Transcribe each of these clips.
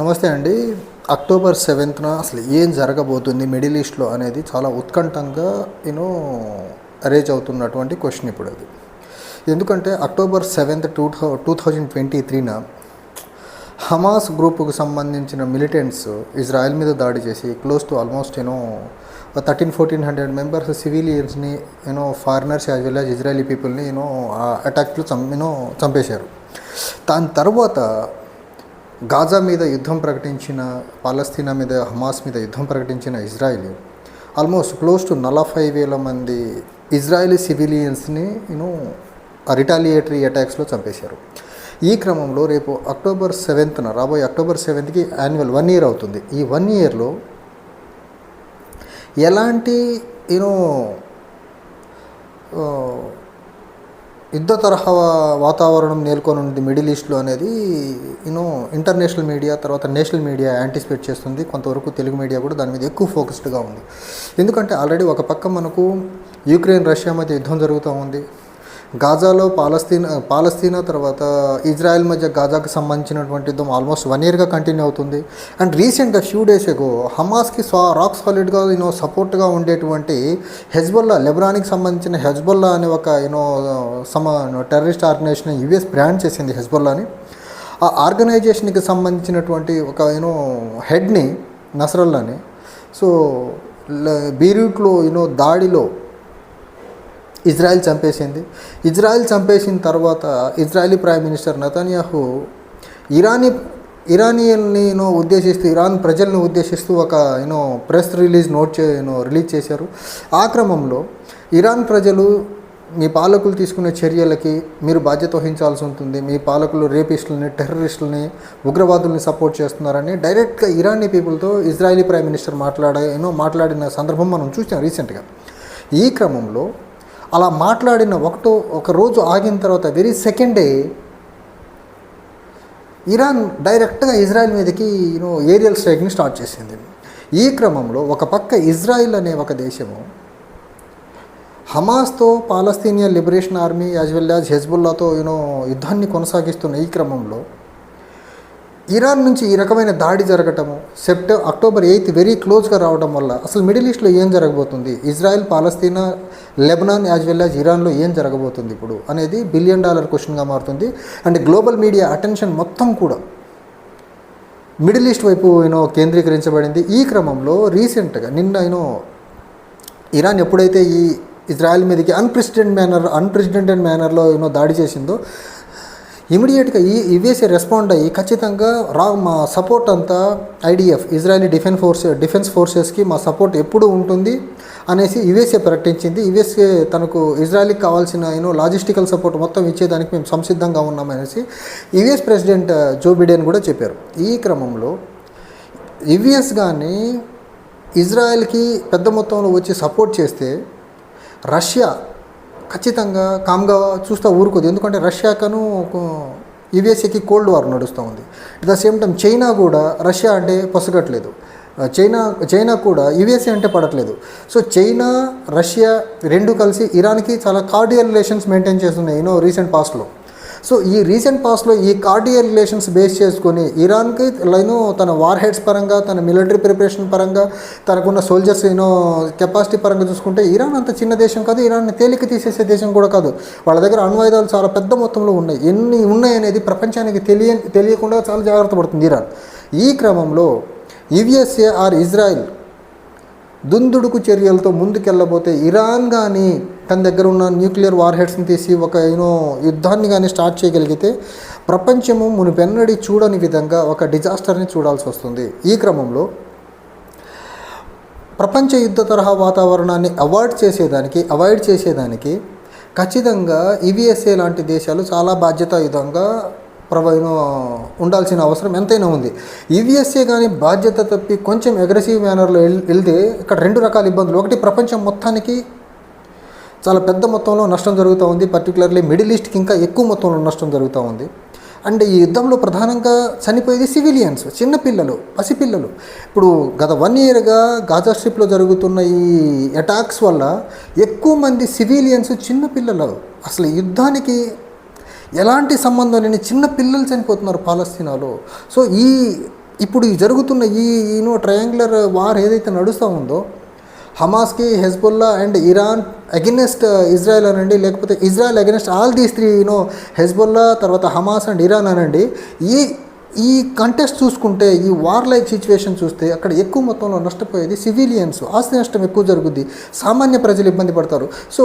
నమస్తే అండి. అక్టోబర్ సెవెంత్న అసలు ఏం జరగబోతుంది మిడిల్ ఈస్ట్లో అనేది చాలా ఉత్కంఠంగా యూనో అరేంజ్ అవుతున్నటువంటి క్వశ్చన్ ఇప్పుడు అది. ఎందుకంటే October seventh two thou two thousand twenty త్రీన Hamas గ్రూప్కు సంబంధించిన మిలిటెంట్స్ ఇజ్రాయెల్ మీద దాడి చేసి close to almost you know thirteen fourteen hundred members సివిలియన్స్ని you know foreigners as well as Israeli పీపుల్ని యూనో అటాక్లో చం యూనో చంపేశారు. దాని తర్వాత గాజా మీద యుద్ధం ప్రకటించిన పాలస్తీనా మీద హమాస్ మీద యుద్ధం ప్రకటించిన ఇజ్రాయిల్ ఆల్మోస్ట్ క్లోజ్ టు నలభై వేల మంది ఇజ్రాయలీ సివిలియన్స్ని యూనో రిటాలియేటరీ అటాక్స్లో చంపేశారు. ఈ క్రమంలో రేపు అక్టోబర్ సెవెంత్న రాబోయే అక్టోబర్ సెవెంత్కి యాన్యువల్ వన్ ఇయర్ అవుతుంది. ఈ వన్ ఇయర్లో ఎలాంటి యూనో uh, యుద్ధ తరహా వాతావరణం నెలకొని ఉంది మిడిల్ ఈస్ట్లో అనేది యూనో ఇంటర్నేషనల్ మీడియా తర్వాత నేషనల్ మీడియా యాంటిసిపేట్ చేస్తుంది. కొంతవరకు తెలుగు మీడియా కూడా దాని మీద ఎక్కువ ఫోకస్డ్గా ఉంది. ఎందుకంటే ఆల్రెడీ ఒక పక్క మనకు యూక్రెయిన్ రష్యా మధ్య యుద్ధం జరుగుతూ ఉంది. గాజాలో పాలస్తీనా పాలస్తీనా తర్వాత ఇజ్రాయెల్ మధ్య గాజాకు సంబంధించినటువంటి యుద్ధం ఆల్మోస్ట్ వన్ ఇయర్గా కంటిన్యూ అవుతుంది. అండ్ రీసెంట్గా ఫ్యూ డేస్ ఎగో హమాస్కి స్వా రాక్ సాలిడ్గా యూనో సపోర్ట్గా ఉండేటువంటి హెజ్బొల్లా లెబనాన్కి సంబంధించిన హెజ్బొల్లా అనే ఒక యూనో సమ టెర్రరిస్ట్ ఆర్గనైజేషన్ యుఎస్ బ్రాండ్ చేసింది హెజ్బొల్లాని ఆ ఆర్గనైజేషన్కి సంబంధించినటువంటి ఒక యూనో హెడ్ని నసరల్లాని సో బీరూట్లో యూనో దాడిలో ఇజ్రాయెల్ చంపేసింది. ఇజ్రాయెల్ చంపేసిన తర్వాత Israeli prime minister Netanyahu Irani ఇరానియన్ని యూనో ఉద్దేశిస్తూ ఇరాన్ ప్రజలను ఉద్దేశిస్తూ ఒక you know press release note చే యూనో రిలీజ్ చేశారు. ఆ క్రమంలో ఇరాన్ ప్రజలు మీ పాలకులు తీసుకునే చర్యలకి మీరు బాధ్యత వహించాల్సి ఉంటుంది. మీ పాలకులు రేపిస్టులని టెర్రరిస్టులని ఉగ్రవాదుల్ని సపోర్ట్ చేస్తున్నారని డైరెక్ట్గా ఇరానీ పీపుల్తో ఇజ్రాయలీ ప్రైమ్ మినిస్టర్ మాట్లాడే యూనో మాట్లాడిన సందర్భం మనం చూసాం రీసెంట్గా. ఈ క్రమంలో అలా మాట్లాడిన ఒకటో ఒక రోజు ఆగిన తర్వాత వెరీ సెకండ్ డే ఇరాన్ డైరెక్ట్గా ఇజ్రాయెల్ మీదకి యూనో ఏరియల్ స్ట్రైక్ని స్టార్ట్ చేసింది. ఈ క్రమంలో ఒక పక్క ఇజ్రాయిల్ అనే ఒక దేశము హమాస్తో Palestinian liberation army as well as హెజ్బుల్లాతో you know యుద్ధాన్ని కొనసాగిస్తున్న ఈ క్రమంలో ఇరాన్ నుంచి ఈ రకమైన దాడి జరగటము సెప్టె అక్టోబర్ ఎయిత్ వెరీ క్లోజ్గా రావడం వల్ల అసలు మిడిల్ ఈస్ట్లో ఏం జరగబోతుంది? Israel Palestine Lebanon as well as ఇరాన్లో ఏం జరగబోతుంది ఇప్పుడు అనేది బిలియన్ డాలర్ క్వశ్చన్గా మారుతుంది. అండ్ గ్లోబల్ మీడియా అటెన్షన్ మొత్తం కూడా మిడిల్ ఈస్ట్ వైపు యూనో కేంద్రీకరించబడింది. ఈ క్రమంలో రీసెంట్గా నిన్న యూనో ఇరాన్ ఎప్పుడైతే ఈ ఇజ్రాయెల్ మీదకి అన్ప్రెసిడెంట్ మేనర్ అన్ప్రెసిడెంటెడ్ మేనర్లో యూనో దాడి చేసిందో ఇమీడియట్గా ఈ ఇవేసి రెస్పాండ్ అయ్యి ఖచ్చితంగా రా మా సపోర్ట్ అంతా IDF Israeli defence force defence ఫోర్సెస్కి మా సపోర్ట్ ఎప్పుడు ఉంటుంది అనేసి యుఎస్ఏ ప్రకటించింది. యుఎస్ఏ తనకు ఇజ్రాయల్కి కావాల్సిన యూనో లాజిస్టికల్ సపోర్ట్ మొత్తం ఇచ్చేదానికి మేము సంసిద్ధంగా ఉన్నామనేసి యుఎస్ ప్రెసిడెంట్ జో బిడెన్ కూడా చెప్పారు. ఈ క్రమంలో యుఎస్ కానీ ఇజ్రాయెల్కి పెద్ద మొత్తంలో వచ్చి సపోర్ట్ చేస్తే రష్యా ఖచ్చితంగా కామ్గా చూస్తూ ఊరుకోదు. ఎందుకంటే రష్యాకను యుఎస్ఏకి కోల్డ్ వార్ నడుస్తూ ఉంది. At the same time China కూడా రష్యా అంటే పసుగట్లేదు. Uh, చైనా చైనా కూడా యుఎస్ఏ అంటే పడట్లేదు. సో చైనా రష్యా రెండు కలిసి ఇరాన్కి చాలా కార్డియల్ రిలేషన్స్ మెయింటైన్ చేస్తున్నాయి యూనో రీసెంట్ పాస్ట్లో సో ఈ రీసెంట్ పాస్ట్లో ఈ కార్డియల్ రిలేషన్స్ బేస్ చేసుకొని ఇరాన్కి లైను తన వార్ హెడ్స్ పరంగా తన మిలిటరీ ప్రిపరేషన్ పరంగా తనకున్న సోల్జర్స్ యూనో కెపాసిటీ పరంగా చూసుకుంటే ఇరాన్ అంత చిన్న దేశం కాదు ఇరాన్ని తేలిక తీసేసే దేశం కూడా కాదు. వాళ్ళ దగ్గర అణ్వాయుధాలు చాలా పెద్ద మొత్తంలో ఉన్నాయి. ఎన్ని ఉన్నాయి అనేది ప్రపంచానికి తెలియ తెలియకుండా చాలా జాగ్రత్త పడుతుంది ఇరాన్. ఈ క్రమంలో యుఎస్ఏ ఆర్ ఇజ్రాయిల్ దుందుడుకు చర్యలతో ముందుకెళ్ళబోతే ఇరాన్ కానీ తన దగ్గర ఉన్న న్యూక్లియర్ వార్ హెడ్స్ని తీసి ఒక యూనో యుద్ధాన్ని కానీ స్టార్ట్ చేయగలిగితే ప్రపంచము మునిపెన్నడి చూడని విధంగా ఒక డిజాస్టర్ని చూడాల్సి వస్తుంది. ఈ క్రమంలో ప్రపంచ యుద్ధ తరహా వాతావరణాన్ని అవాయిడ్ చేసేదానికి అవాయిడ్ చేసేదానికి ఖచ్చితంగా ఈవీఎస్ఏ లాంటి దేశాలు చాలా బాధ్యతాయుతంగా ప్రవైన ఉండాల్సిన అవసరం ఎంతైనా ఉంది. ఈవీఎస్ఏ కానీ బాధ్యత తప్పి కొంచెం అగ్రెసివ్ మేనర్లో వెళ్తే ఇక్కడ రెండు రకాల ఇబ్బందులు. ఒకటి ప్రపంచం మొత్తానికి చాలా పెద్ద మొత్తంలో నష్టం జరుగుతూ ఉంది పర్టికులర్లీ మిడిల్ ఈస్ట్కి ఇంకా ఎక్కువ మొత్తంలో నష్టం జరుగుతూ ఉంది అండ్ ఈ యుద్ధంలో ప్రధానంగా చనిపోయేది సివిలియన్స్ చిన్నపిల్లలు పసిపిల్లలు ఇప్పుడు గత వన్ ఇయర్గా గాజా స్ట్రిప్లో జరుగుతున్న ఈ అటాక్స్ వల్ల ఎక్కువ మంది సివిలియన్స్ చిన్నపిల్లలు అసలు యుద్ధానికి ఎలాంటి సంబంధం లేని చిన్న పిల్లలు చనిపోతున్నారు పాలస్తీనాలో సో ఈ ఇప్పుడు ఈ జరుగుతున్న ఈ యూనో ట్రయాంగులర్ వార్ ఏదైతే నడుస్తూ ఉందో హమాస్కి Hezbollah and Iran against Israel అనండి. లేకపోతే Israel against all these three you know Hezbollah తర్వాత హమాస్ అండ్ ఇరాన్ అనండి. ఈ ఈ కంటెస్ట్ చూసుకుంటే ఈ వార్ లైక్ సిచ్యువేషన్ చూస్తే అక్కడ ఎక్కువ మొత్తంలో నష్టపోయేది సివిలియన్స్ ఆస్తి నష్టం ఎక్కువ జరుగుద్ది. సామాన్య ప్రజలు ఇబ్బంది పడతారు. సో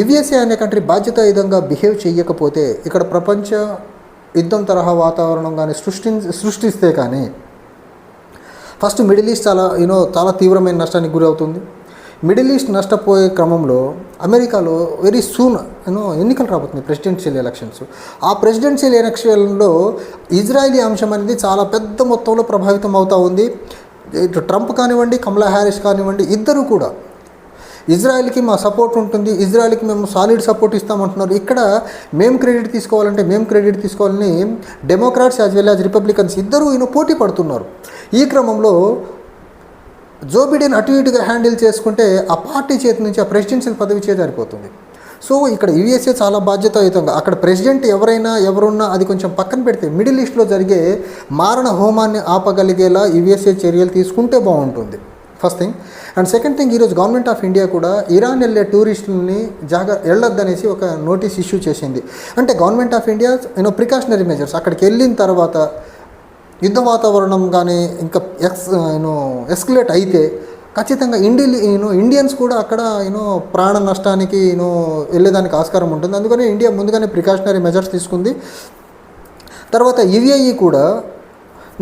యుఎస్ఏ అనే కంట్రీ బాధ్యతాయుతంగా బిహేవ్ చేయకపోతే ఇక్కడ ప్రపంచ యుద్ధం తరహా వాతావరణం కానీ సృష్టి సృష్టిస్తే కానీ ఫస్ట్ మిడిల్ ఈస్ట్ చాలా యూనో చాలా తీవ్రమైన నష్టానికి గురవుతుంది మిడిల్ ఈస్ట్ నష్టపోయే క్రమంలో అమెరికాలో వెరీ సూన్ యూనో ఎన్నికలు రాబోతున్నాయి ప్రెసిడెన్షియల్ ఎలక్షన్స్ ఆ ప్రెసిడెన్షియల్ ఎలక్షన్లో ఇజ్రాయలీ అంశం అనేది చాలా పెద్ద మొత్తంలో ప్రభావితం అవుతూ ఉంది. ఇటు ట్రంప్ కానివ్వండి కమలా హ్యారిస్ కానివ్వండి ఇద్దరు కూడా ఇజ్రాయెల్కి మా సపోర్ట్ ఉంటుంది ఇజ్రాయెల్కి మేము సాలిడ్ సపోర్ట్ ఇస్తామంటున్నారు. ఇక్కడ మేము క్రెడిట్ తీసుకోవాలంటే మేము క్రెడిట్ తీసుకోవాలని Democrats as well as Republicans ఇద్దరు ఈయన పోటీ పడుతున్నారు. ఈ క్రమంలో జో బిడెన్ అటు ఇటుగా హ్యాండిల్ చేసుకుంటే ఆ పార్టీ చేతి నుంచి ఆ ప్రెసిడెన్షియల్ పదవి చేజారిపోతుంది సో ఇక్కడ యుఎస్ఏ చాలా బాధ్యతాయుతంగా అక్కడ ప్రెసిడెంట్ ఎవరైనా ఎవరున్నా అది కొంచెం పక్కన పెడితే మిడిల్ ఈస్ట్లో జరిగే మారణ హోమాన్ని ఆపగలిగేలా యుఎస్ఏ చర్యలు తీసుకుంటే బాగుంటుంది. First thing and second thing ఈరోజు గవర్నమెంట్ ఆఫ్ ఇండియా కూడా ఇరాన్ వెళ్ళే టూరిస్టులని జాగా వెళ్ళొద్దనేసి ఒక నోటీస్ ఇష్యూ చేసింది. అంటే government of India you know precautionary measures అక్కడికి వెళ్ళిన తర్వాత యుద్ధ వాతావరణం కానీ ఇంకా ఎక్స్ యూనో ఎస్కలేట్ అయితే ఖచ్చితంగా ఇండి యూనో ఇండియన్స్ కూడా అక్కడ యూనో ప్రాణ నష్టానికి యూనో వెళ్ళేదానికి ఆస్కారం ఉంటుంది. అందుకని ఇండియా ముందుగానే ప్రికాషనరీ మెజర్స్ తీసుకుంది. తర్వాత యుఏఈ కూడా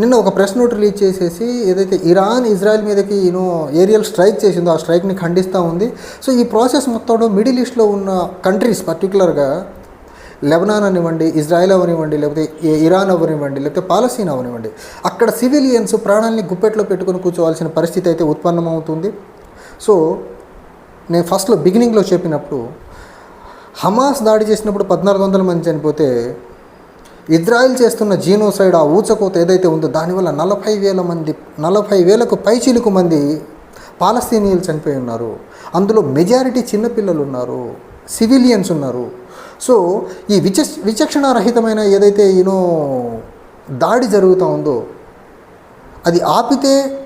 నిన్న ఒక ప్రెస్ నోట్ రిలీజ్ చేసేసి ఏదైతే ఇరాన్ ఇజ్రాయెల్ మీదకి యూనో ఏరియల్ స్ట్రైక్ చేసిందో ఆ స్ట్రైక్ని ఖండిస్తూ ఉంది. సో ఈ ప్రాసెస్ మొత్తంలో మిడిల్ ఈస్ట్లో ఉన్న కంట్రీస్ పర్టికులర్గా లెబనాన్ అనివ్వండి ఇజ్రాయెల్ అవనివ్వండి లేకపోతే ఇరాన్ అవనివ్వండి లేకపోతే పాలస్తీన్ అవనివ్వండి అక్కడ సివిలియన్స్ ప్రాణాలని గుప్పెట్లో పెట్టుకొని కూర్చోవాల్సిన పరిస్థితి అయితే ఉత్పన్నమవుతుంది. సో నేను ఫస్ట్లో బిగినింగ్లో చెప్పినప్పుడు హమాస్ దాడి చేసినప్పుడు పద్నాలుగు వందల మంది చనిపోతే ఇజ్రాయిల్ చేస్తున్న జీనోసైడ్ ఆ ఊచకోత ఏదైతే ఉందో దానివల్ల నలభై వేల మంది నలభై వేలకు పైచిలుకు మంది పాలస్తీనియలు చనిపోయి ఉన్నారు. అందులో మెజారిటీ చిన్నపిల్లలు ఉన్నారు సివిలియన్స్ ఉన్నారు. సో ఈ విచ విచక్షణారహితమైన ఏదైతే యూనో దాడి జరుగుతూ ఉందో అది ఆపితే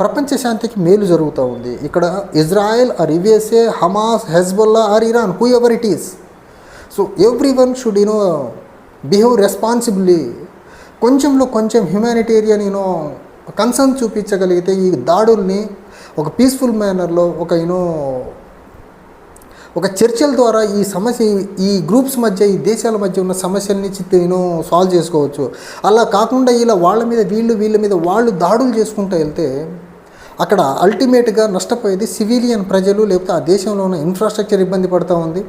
ప్రపంచ శాంతికి మేలు జరుగుతూ ఉంది. ఇక్కడ Israel or USA Hamas Hezbollah or Iran whoever it is so everyone should you know behave responsibly కొంచెంలో కొంచెం హ్యుమానిటేరియన్ యూనో కన్సర్న్ చూపించగలిగితే ఈ దాడుల్ని ఒక పీస్ఫుల్ మేనర్లో ఒక యూనో ఒక చర్చల ద్వారా ఈ సమస్య ఈ గ్రూప్స్ మధ్య ఈ దేశాల మధ్య ఉన్న సమస్యల్ని చిత్త యూనో సాల్వ్ చేసుకోవచ్చు. అలా కాకుండా ఇలా వాళ్ళ మీద వీళ్ళు వీళ్ళ మీద వాళ్ళు దాడులు చేసుకుంటూ వెళ్తే అక్కడ అల్టిమేట్గా నష్టపోయేది సివిలియన్ ప్రజలు లేకపోతే ఆ దేశంలో ఉన్న ఇన్ఫ్రాస్ట్రక్చర్ ఇబ్బంది పడుతూ ఉంది.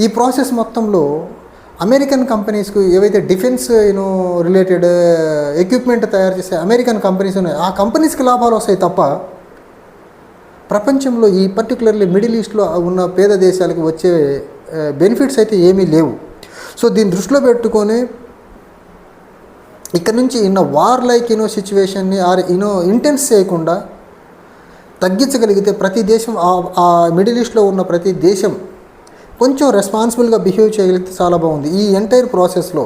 ఈ ప్రాసెస్ మొత్తంలో అమెరికన్ కంపెనీస్కు ఏవైతే డిఫెన్స్ యూనో రిలేటెడ్ ఎక్విప్మెంట్ తయారు చేసే అమెరికన్ కంపెనీస్ ఉన్నాయి ఆ కంపెనీస్కి లాభాలు వస్తాయి తప్ప ప్రపంచంలో ఈ పర్టికులర్లీ మిడిల్ ఈస్ట్లో ఉన్న పేద దేశాలకు వచ్చే uh, బెనిఫిట్స్ అయితే ఏమీ లేవు. సో దీన్ని దృష్టిలో పెట్టుకొని ఇక్కడ నుంచి ఇన్న వార్ లైక్ ఇనో సిచ్యువేషన్ని ఆర్ ఇనో ఇంటెన్స్ చేయకుండా తగ్గించగలిగితే ప్రతి దేశం ఆ- ఆ మిడిల్ ఈస్ట్లో ఉన్న ప్రతి దేశం కొంచెం రెస్పాన్సిబుల్గా బిహేవ్ చేయగలిగితే చాలా బాగుంది. ఈ ఎంటైర్ ప్రాసెస్లో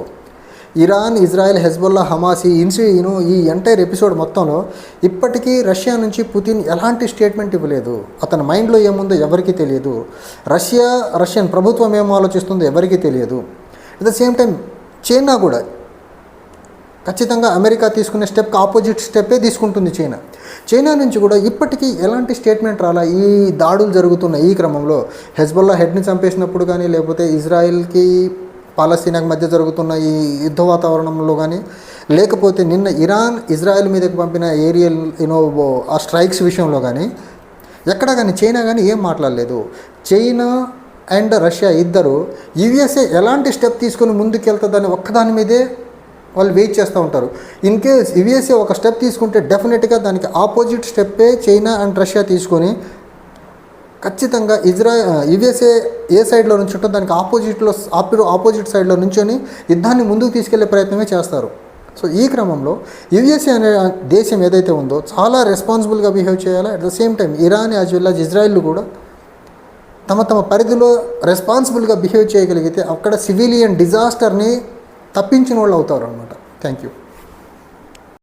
ఇరాన్ ఇజ్రాయెల్ హెజ్బుల్లా హమాస్ ఈ ఇన్సి ఈ ఎంటైర్ ఎపిసోడ్ మొత్తంలో ఇప్పటికీ రష్యా నుంచి పుతిన్ ఎలాంటి స్టేట్మెంట్ ఇవ్వలేదు. అతని మైండ్లో ఏముందో ఎవరికీ తెలియదు. రష్యా రష్యన్ ప్రభుత్వం ఏం ఆలోచిస్తుందో ఎవరికీ తెలియదు. At the same time China కూడా ఖచ్చితంగా అమెరికా తీసుకునే స్టెప్కి ఆపోజిట్ స్టెప్పే తీసుకుంటుంది చైనా. చైనా నుంచి కూడా ఇప్పటికీ ఎలాంటి స్టేట్మెంట్ రాలా? ఈ దాడులు జరుగుతున్న ఈ క్రమంలో హెజ్బుల్లా హెడ్ని చంపేసినప్పుడు కానీ లేకపోతే ఇజ్రాయెల్కి పాలస్తీనాకి మధ్య జరుగుతున్న ఈ యుద్ధ వాతావరణంలో కానీ లేకపోతే నిన్న ఇరాన్ ఇజ్రాయెల్ మీదకి పంపిన ఏరియల్ యూనో ఆ స్ట్రైక్స్ విషయంలో కానీ ఎక్కడ కానీ చైనా కానీ ఏం మాట్లాడలేదు. చైనా అండ్ రష్యా ఇద్దరు యుఎస్ఏ ఎలాంటి స్టెప్ తీసుకొని ముందుకెళ్తుందని ఒక్కదాని మీదే వాళ్ళు వెయిట్ చేస్తూ ఉంటారు. ఇన్ కేస్ యుఎస్ఏ ఒక స్టెప్ తీసుకుంటే డెఫినెట్గా దానికి ఆపోజిట్ స్టెప్పే చైనా అండ్ రష్యా తీసుకొని ఖచ్చితంగా ఇజ్రా యుఎస్ఏ ఏ సైడ్లో నుంచి ఉంటుందో దానికి ఆపోజిట్లో ఆపో ఆపోజిట్ సైడ్లో నుంచొని యుద్ధాన్ని ముందుకు తీసుకెళ్ళే ప్రయత్నమే చేస్తారు. సో ఈ క్రమంలో యుఎస్ఏ అనే దేశం ఏదైతే ఉందో చాలా రెస్పాన్సిబుల్గా బిహేవ్ చేయాలి. At the same time Iran as well as Israel కూడా తమ తమ పరిధిలో రెస్పాన్సిబుల్గా బిహేవ్ చేయగలిగితే అక్కడ సివిలియన్ డిజాస్టర్ని తప్పించిన వాళ్ళు అవుతారు అనమాట థ్యాంక్ యూ